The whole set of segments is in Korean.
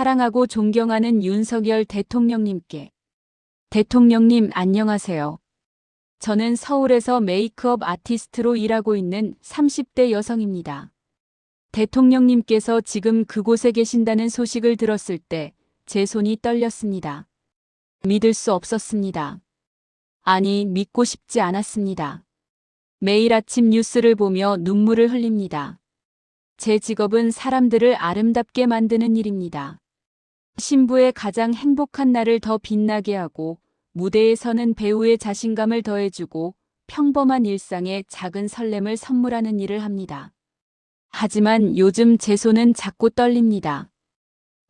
사랑하고 존경하는 윤석열 대통령님께. 대통령님 안녕하세요. 저는 서울에서 메이크업 아티스트로 일하고 있는 30대 여성입니다. 대통령님께서 지금 그곳에 계신다는 소식을 들었을 때 제 손이 떨렸습니다. 믿을 수 없었습니다. 아니, 믿고 싶지 않았습니다. 매일 아침 뉴스를 보며 눈물을 흘립니다. 제 직업은 사람들을 아름답게 만드는 일입니다. 신부의 가장 행복한 날을 더 빛나게 하고 무대에 서는 배우의 자신감을 더해주고 평범한 일상에 작은 설렘을 선물하는 일을 합니다. 하지만 요즘 제 손은 자꾸 떨립니다.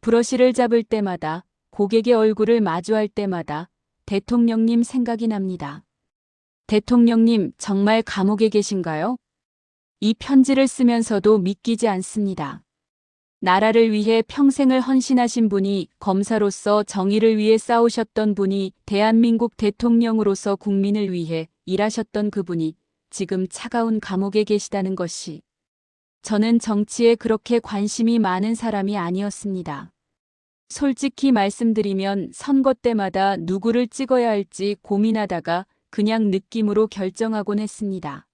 브러쉬를 잡을 때마다 고객의 얼굴을 마주할 때마다 대통령님 생각이 납니다. 대통령님 정말 감옥에 계신가요? 이 편지를 쓰면서도 믿기지 않습니다. 나라를 위해 평생을 헌신하신 분이 검사로서 정의를 위해 싸우셨던 분이 대한민국 대통령으로서 국민을 위해 일하셨던 그분이 지금 차가운 감옥에 계시다는 것이 저는 정치에 그렇게 관심이 많은 사람이 아니었습니다. 솔직히 말씀드리면 선거 때마다 누구를 찍어야 할지 고민하다가 그냥 느낌으로 결정하곤 했습니다.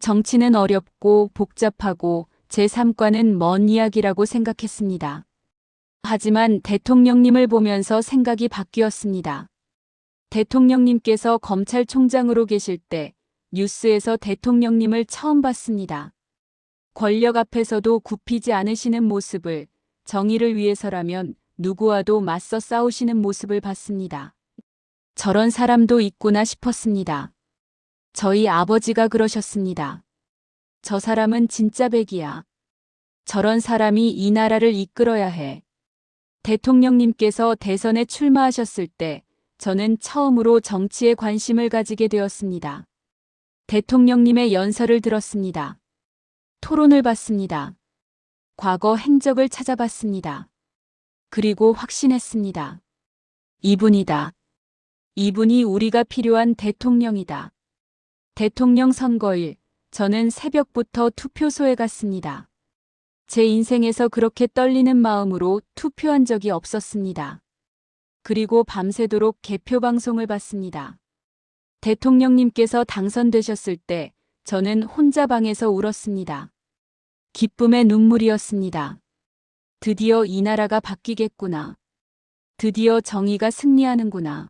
정치는 어렵고 복잡하고 제 삶과는 먼 이야기라고 생각했습니다. 하지만 대통령님을 보면서 생각이 바뀌었습니다. 대통령님께서 검찰총장으로 계실 때 뉴스에서 대통령님을 처음 봤습니다. 권력 앞에서도 굽히지 않으시는 모습을 정의를 위해서라면 누구와도 맞서 싸우시는 모습을 봤습니다. 저런 사람도 있구나 싶었습니다. 저희 아버지가 그러셨습니다. 저 사람은 진짜 백이야. 저런 사람이 이 나라를 이끌어야 해. 대통령님께서 대선에 출마하셨을 때 저는 처음으로 정치에 관심을 가지게 되었습니다. 대통령님의 연설을 들었습니다. 토론을 봤습니다. 과거 행적을 찾아봤습니다. 그리고 확신했습니다. 이분이다. 이분이 우리가 필요한 대통령이다. 대통령 선거일, 저는 새벽부터 투표소에 갔습니다. 제 인생에서 그렇게 떨리는 마음으로 투표한 적이 없었습니다. 그리고 밤새도록 개표 방송을 봤습니다. 대통령님께서 당선되셨을 때 저는 혼자 방에서 울었습니다. 기쁨의 눈물이었습니다. 드디어 이 나라가 바뀌겠구나. 드디어 정의가 승리하는구나.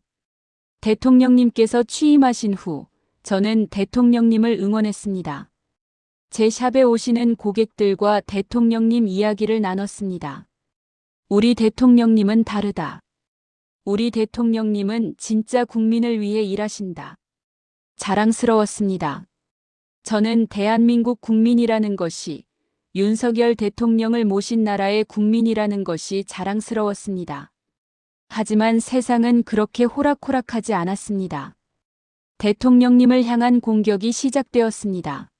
대통령님께서 취임하신 후 저는 대통령님을 응원했습니다. 제 샵에 오시는 고객들과 대통령님 이야기를 나눴습니다. 우리 대통령님은 다르다. 우리 대통령님은 진짜 국민을 위해 일하신다. 자랑스러웠습니다. 저는 대한민국 국민이라는 것이 윤석열 대통령을 모신 나라의 국민이라는 것이 자랑스러웠습니다. 하지만 세상은 그렇게 호락호락하지 않았습니다. 대통령님을 향한 공격이 시작되었습니다.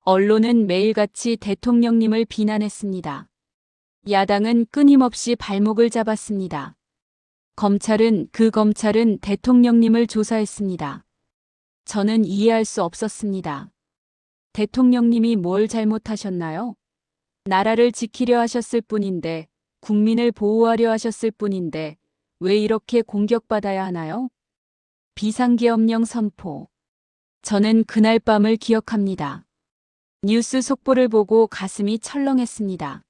언론은 매일같이 대통령님을 비난했습니다. 야당은 끊임없이 발목을 잡았습니다. 검찰은 그 검찰은 대통령님을 조사했습니다. 저는 이해할 수 없었습니다. 대통령님이 뭘 잘못하셨나요? 나라를 지키려 하셨을 뿐인데, 국민을 보호하려 하셨을 뿐인데, 왜 이렇게 공격받아야 하나요? 비상계엄령 선포. 저는 그날 밤을 기억합니다. 뉴스 속보를 보고 가슴이 철렁했습니다.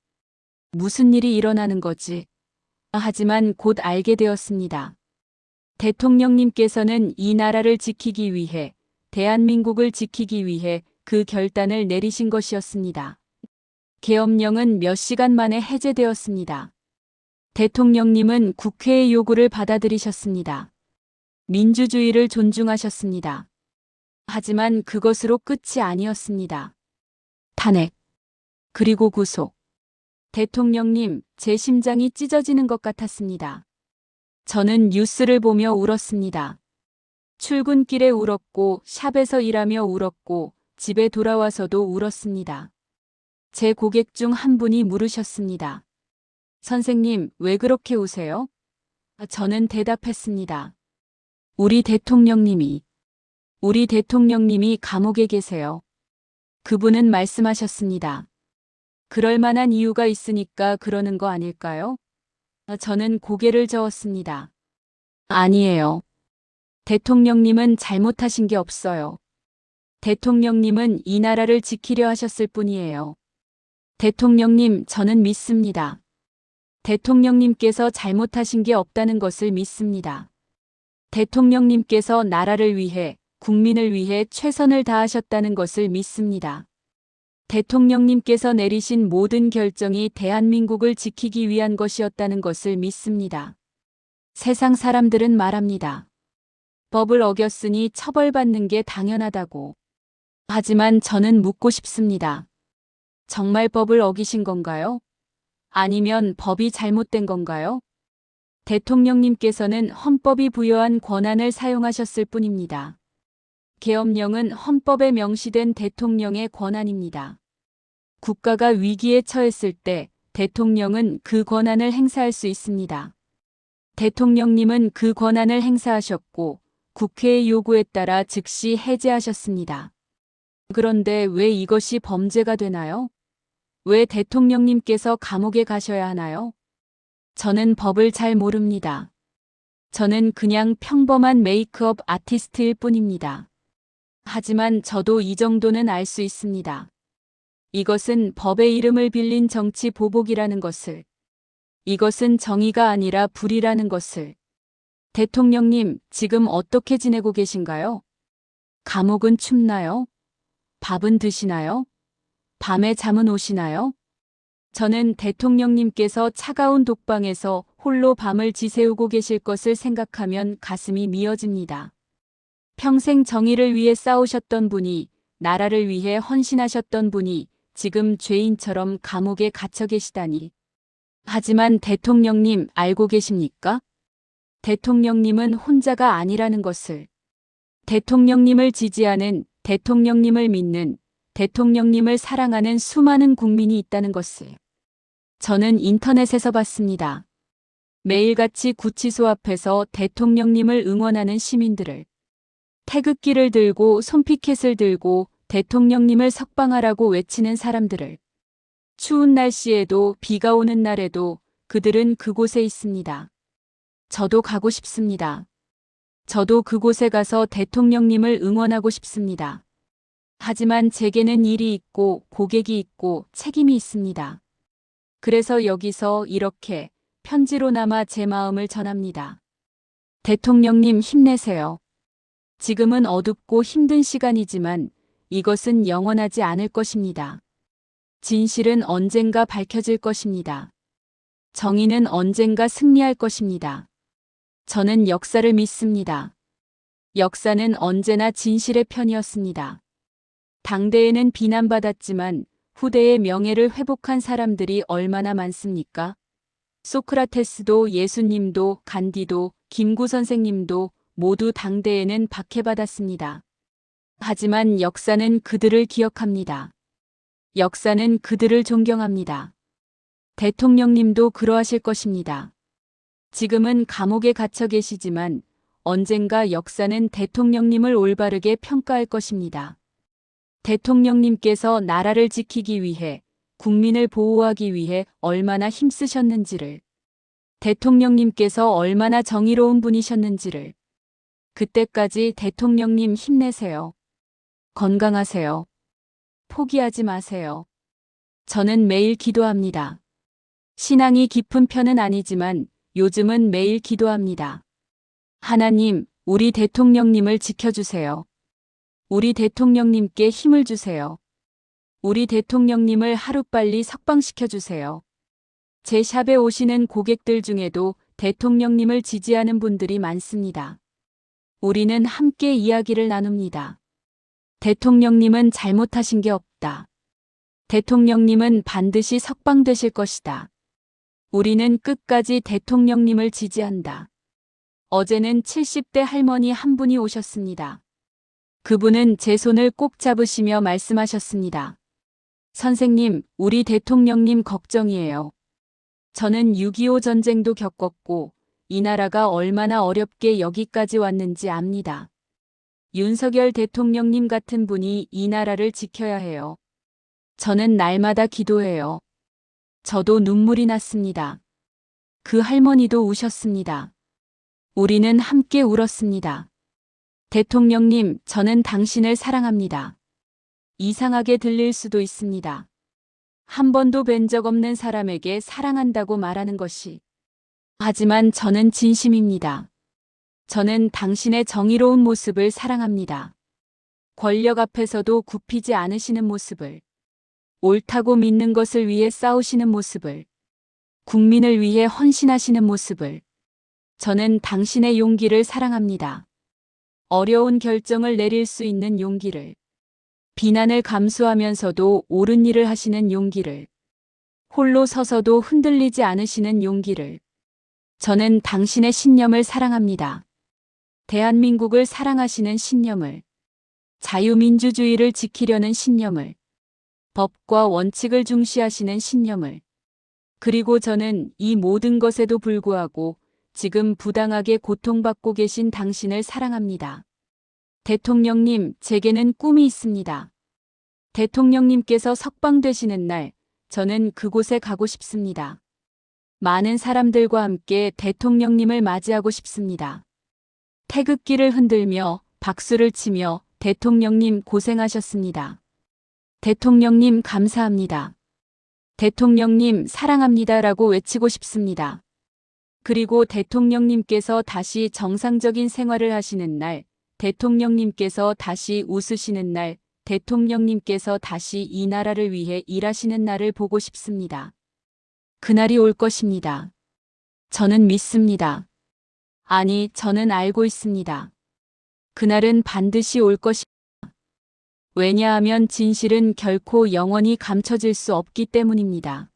무슨 일이 일어나는 거지? 하지만 곧 알게 되었습니다. 대통령님께서는 이 나라를 지키기 위해, 대한민국을 지키기 위해 그 결단을 내리신 것이었습니다. 계엄령은 몇 시간 만에 해제되었습니다. 대통령님은 국회의 요구를 받아들이셨습니다. 민주주의를 존중하셨습니다. 하지만 그것으로 끝이 아니었습니다. 탄핵. 그리고 구속. 대통령님, 제 심장이 찢어지는 것 같았습니다. 저는 뉴스를 보며 울었습니다. 출근길에 울었고, 샵에서 일하며 울었고, 집에 돌아와서도 울었습니다. 제 고객 중 한 분이 물으셨습니다. 선생님, 왜 그렇게 우세요? 저는 대답했습니다. 우리 대통령님이, 우리 대통령님이 감옥에 계세요. 그분은 말씀하셨습니다. 그럴 만한 이유가 있으니까 그러는 거 아닐까요? 저는 고개를 저었습니다. 아니에요. 대통령님은 잘못하신 게 없어요. 대통령님은 이 나라를 지키려 하셨을 뿐이에요. 대통령님, 저는 믿습니다. 대통령님께서 잘못하신 게 없다는 것을 믿습니다. 대통령님께서 나라를 위해, 국민을 위해 최선을 다하셨다는 것을 믿습니다. 대통령님께서 내리신 모든 결정이 대한민국을 지키기 위한 것이었다는 것을 믿습니다. 세상 사람들은 말합니다. 법을 어겼으니 처벌받는 게 당연하다고. 하지만 저는 묻고 싶습니다. 정말 법을 어기신 건가요? 아니면 법이 잘못된 건가요? 대통령님께서는 헌법이 부여한 권한을 사용하셨을 뿐입니다. 계엄령은 헌법에 명시된 대통령의 권한입니다. 국가가 위기에 처했을 때 대통령은 그 권한을 행사할 수 있습니다. 대통령님은 그 권한을 행사하셨고 국회의 요구에 따라 즉시 해제하셨습니다. 그런데 왜 이것이 범죄가 되나요? 왜 대통령님께서 감옥에 가셔야 하나요? 저는 법을 잘 모릅니다. 저는 그냥 평범한 메이크업 아티스트일 뿐입니다. 하지만 저도 이 정도는 알 수 있습니다. 이것은 법의 이름을 빌린 정치 보복이라는 것을, 이것은 정의가 아니라 불이라는 것을. 대통령님, 지금 어떻게 지내고 계신가요? 감옥은 춥나요? 밥은 드시나요? 밤에 잠은 오시나요? 저는 대통령님께서 차가운 독방에서 홀로 밤을 지새우고 계실 것을 생각하면 가슴이 미어집니다. 평생 정의를 위해 싸우셨던 분이, 나라를 위해 헌신하셨던 분이 지금 죄인처럼 감옥에 갇혀 계시다니. 하지만 대통령님 알고 계십니까? 대통령님은 혼자가 아니라는 것을. 대통령님을 지지하는, 대통령님을 믿는, 대통령님을 사랑하는 수많은 국민이 있다는 것을. 저는 인터넷에서 봤습니다. 매일같이 구치소 앞에서 대통령님을 응원하는 시민들을. 태극기를 들고 손피켓을 들고 대통령님을 석방하라고 외치는 사람들을. 추운 날씨에도 비가 오는 날에도 그들은 그곳에 있습니다. 저도 가고 싶습니다. 저도 그곳에 가서 대통령님을 응원하고 싶습니다. 하지만 제게는 일이 있고 고객이 있고 책임이 있습니다. 그래서 여기서 이렇게 편지로나마 제 마음을 전합니다. 대통령님 힘내세요. 지금은 어둡고 힘든 시간이지만 이것은 영원하지 않을 것입니다. 진실은 언젠가 밝혀질 것입니다. 정의는 언젠가 승리할 것입니다. 저는 역사를 믿습니다. 역사는 언제나 진실의 편이었습니다. 당대에는 비난받았지만 후대의 명예를 회복한 사람들이 얼마나 많습니까? 소크라테스도 예수님도 간디도 김구 선생님도 모두 당대에는 박해받았습니다. 하지만 역사는 그들을 기억합니다. 역사는 그들을 존경합니다. 대통령님도 그러하실 것입니다. 지금은 감옥에 갇혀 계시지만 언젠가 역사는 대통령님을 올바르게 평가할 것입니다. 대통령님께서 나라를 지키기 위해 국민을 보호하기 위해 얼마나 힘쓰셨는지를 대통령님께서 얼마나 정의로운 분이셨는지를 그때까지 대통령님 힘내세요. 건강하세요. 포기하지 마세요. 저는 매일 기도합니다. 신앙이 깊은 편은 아니지만 요즘은 매일 기도합니다. 하나님, 우리 대통령님을 지켜주세요. 우리 대통령님께 힘을 주세요. 우리 대통령님을 하루빨리 석방시켜 주세요. 제 샵에 오시는 고객들 중에도 대통령님을 지지하는 분들이 많습니다. 우리는 함께 이야기를 나눕니다. 대통령님은 잘못하신 게 없다. 대통령님은 반드시 석방되실 것이다. 우리는 끝까지 대통령님을 지지한다. 어제는 70대 할머니 한 분이 오셨습니다. 그분은 제 손을 꼭 잡으시며 말씀하셨습니다. 선생님, 우리 대통령님 걱정이에요. 저는 6.25 전쟁도 겪었고, 이 나라가 얼마나 어렵게 여기까지 왔는지 압니다. 윤석열 대통령님 같은 분이 이 나라를 지켜야 해요. 저는 날마다 기도해요. 저도 눈물이 났습니다. 그 할머니도 우셨습니다. 우리는 함께 울었습니다. 대통령님, 저는 당신을 사랑합니다. 이상하게 들릴 수도 있습니다. 한 번도 뵌 적 없는 사람에게 사랑한다고 말하는 것이. 하지만 저는 진심입니다. 저는 당신의 정의로운 모습을 사랑합니다. 권력 앞에서도 굽히지 않으시는 모습을. 옳다고 믿는 것을 위해 싸우시는 모습을. 국민을 위해 헌신하시는 모습을. 저는 당신의 용기를 사랑합니다. 어려운 결정을 내릴 수 있는 용기를. 비난을 감수하면서도 옳은 일을 하시는 용기를. 홀로 서서도 흔들리지 않으시는 용기를. 저는 당신의 신념을 사랑합니다. 대한민국을 사랑하시는 신념을. 자유민주주의를 지키려는 신념을. 법과 원칙을 중시하시는 신념을. 그리고 저는 이 모든 것에도 불구하고 지금 부당하게 고통받고 계신 당신을 사랑합니다. 대통령님, 제게는 꿈이 있습니다. 대통령님께서 석방되시는 날, 저는 그곳에 가고 싶습니다. 많은 사람들과 함께 대통령님을 맞이하고 싶습니다. 태극기를 흔들며 박수를 치며 대통령님 고생하셨습니다. 대통령님 감사합니다. 대통령님 사랑합니다라고 외치고 싶습니다. 그리고 대통령님께서 다시 정상적인 생활을 하시는 날, 대통령님께서 다시 웃으시는 날, 대통령님께서 다시 이 나라를 위해 일하시는 날을 보고 싶습니다. 그날이 올 것입니다. 저는 믿습니다. 아니, 저는 알고 있습니다. 그날은 반드시 올 것입니다. 왜냐하면 진실은 결코 영원히 감춰질 수 없기 때문입니다.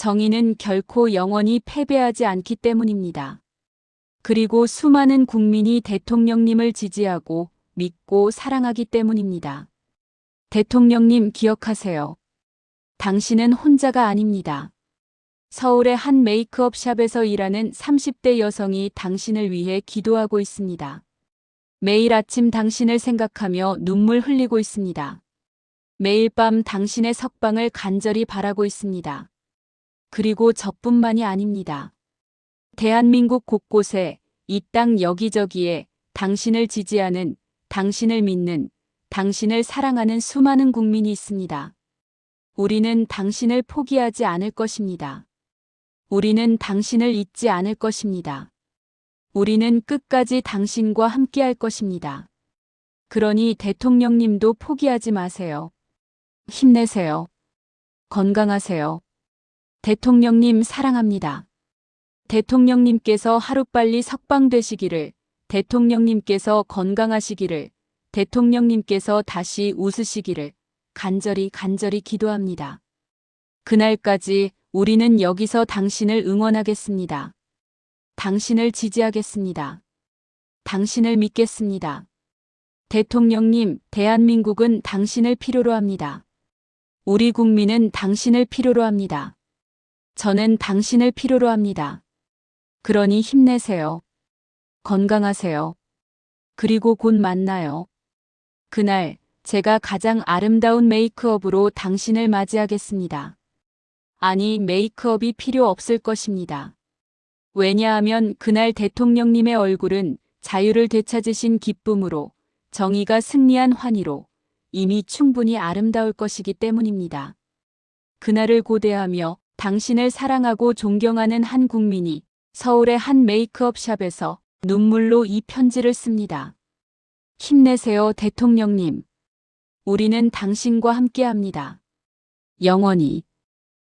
정의는 결코 영원히 패배하지 않기 때문입니다. 그리고 수많은 국민이 대통령님을 지지하고 믿고 사랑하기 때문입니다. 대통령님 기억하세요. 당신은 혼자가 아닙니다. 서울의 한 메이크업 샵에서 일하는 30대 여성이 당신을 위해 기도하고 있습니다. 매일 아침 당신을 생각하며 눈물 흘리고 있습니다. 매일 밤 당신의 석방을 간절히 바라고 있습니다. 그리고 저뿐만이 아닙니다. 대한민국 곳곳에 이 땅 여기저기에 당신을 지지하는, 당신을 믿는, 당신을 사랑하는 수많은 국민이 있습니다. 우리는 당신을 포기하지 않을 것입니다. 우리는 당신을 잊지 않을 것입니다. 우리는 끝까지 당신과 함께 할 것입니다. 그러니 대통령님도 포기하지 마세요. 힘내세요. 건강하세요. 대통령님 사랑합니다. 대통령님께서 하루빨리 석방되시기를, 대통령님께서 건강하시기를, 대통령님께서 다시 웃으시기를 간절히 간절히 기도합니다. 그날까지 우리는 여기서 당신을 응원하겠습니다. 당신을 지지하겠습니다. 당신을 믿겠습니다. 대통령님, 대한민국은 당신을 필요로 합니다. 우리 국민은 당신을 필요로 합니다. 저는 당신을 필요로 합니다. 그러니 힘내세요. 건강하세요. 그리고 곧 만나요. 그날 제가 가장 아름다운 메이크업으로 당신을 맞이하겠습니다. 아니, 메이크업이 필요 없을 것입니다. 왜냐하면 그날 대통령님의 얼굴은 자유를 되찾으신 기쁨으로 정의가 승리한 환희로 이미 충분히 아름다울 것이기 때문입니다. 그날을 고대하며 당신을 사랑하고 존경하는 한 국민이 서울의 한 메이크업 샵에서 눈물로 이 편지를 씁니다. 힘내세요, 대통령님. 우리는 당신과 함께 합니다. 영원히.